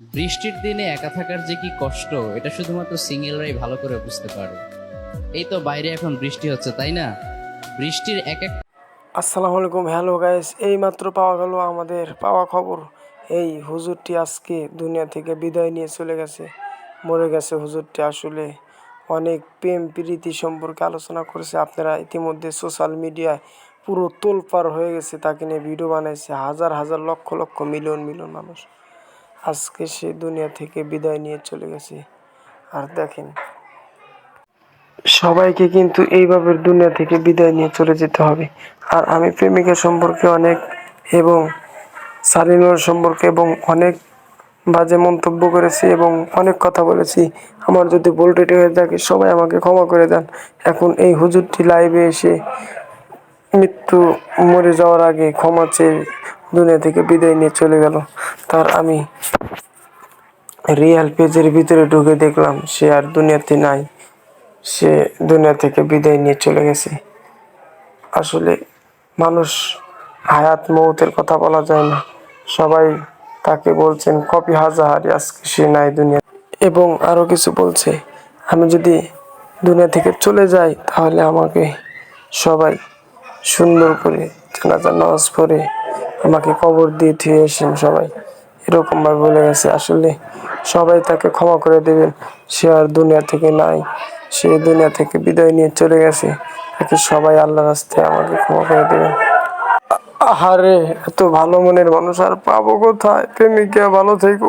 বৃষ্টির দিনে একা থাকার যে কি কষ্ট, এটা শুধুমাত্র সিঙ্গেলরাই ভালো করে বুঝতে পারে এই তো বাইরে এখন বৃষ্টি হচ্ছে, তাই না? বৃষ্টির এক এক আসসালামু আলাইকুম, হ্যালো গাইস এই মাত্র পাওয়া গেল আমাদের পাওয়া খবর। এই হুজুরটি আজকে দুনিয়া থেকে বিদায় নিয়ে চলে গেছে। মরে গেছে হুজুরটি আসলে। অনেক প্রেম, প্রীতি সম্পর্কে আলোচনা করেছে। আপনারা ইতিমধ্যে সোশ্যাল মিডিয়ায় পুরো তোলপাড় হয়ে গেছে, তাকে নিয়ে ভিডিও বানাইছে। হাজার হাজার লক্ষ লক্ষ, মিলিয়ন মিলিয়ন মানুষ। আজকে সে দুনিয়া থেকে বিদায় নিয়ে চলে গেছে। আর দেখেন, সবাইকে কিন্তু এইভাবে দুনিয়া থেকে বিদায় নিয়ে চলে যেতে হবে। আর আমি প্রেমিকা সম্পর্কে অনেক এবং সালিনুর সম্পর্কে এবং অনেক বাজে মন্তব্য করেছি এবং অনেক কথা বলেছি। আমার যদি বোল্টেড হয়ে থাকে, সবাই আমাকে ক্ষমা করে দেন। এখন এই হুজুরটি লাইভে এসে মৃত্যু মরে যাওয়ার আগে ক্ষমা চেয়ে দুনিয়া থেকে বিদায় নিয়ে চলে গেল। তার আমি রিয়াল পেজের ভিতরে ঢুকে দেখলাম সে আর দুনিয়াতে নাই। সে দুনিয়া থেকে বিদায় নিয়ে চলে গেছে। আসলে মানুষ হায়াত মৌতের কথা বলা যায় না। সবাই তাকে বলছেন, কপি হাজাহারি, আজকে সে নাই দুনিয়া এবং আরও কিছু বলছে, আমি যদি দুনিয়া থেকে চলে যাই, তাহলে আমাকে সবাই সুন্দর করে জানাজার নামাজ পড়ে আমাকে কবর দিয়ে ধুয়ে এসেন সবাই। এরকমভাবে বলে গেছে, আসলে সবাই তাকে ক্ষমা করে দেবেন। সে আর দুনিয়া থেকে নাই, সে দুনিয়া থেকে বিদায় নিয়ে চলে গেছে। তাকে সবাই আল্লাহ রাস্তায় আমাকে ক্ষমা করে দেবেন। আহারে, এত ভালো মনের মানুষ আর পাবো কোথায়? প্রেমিকা ভালো থেকো?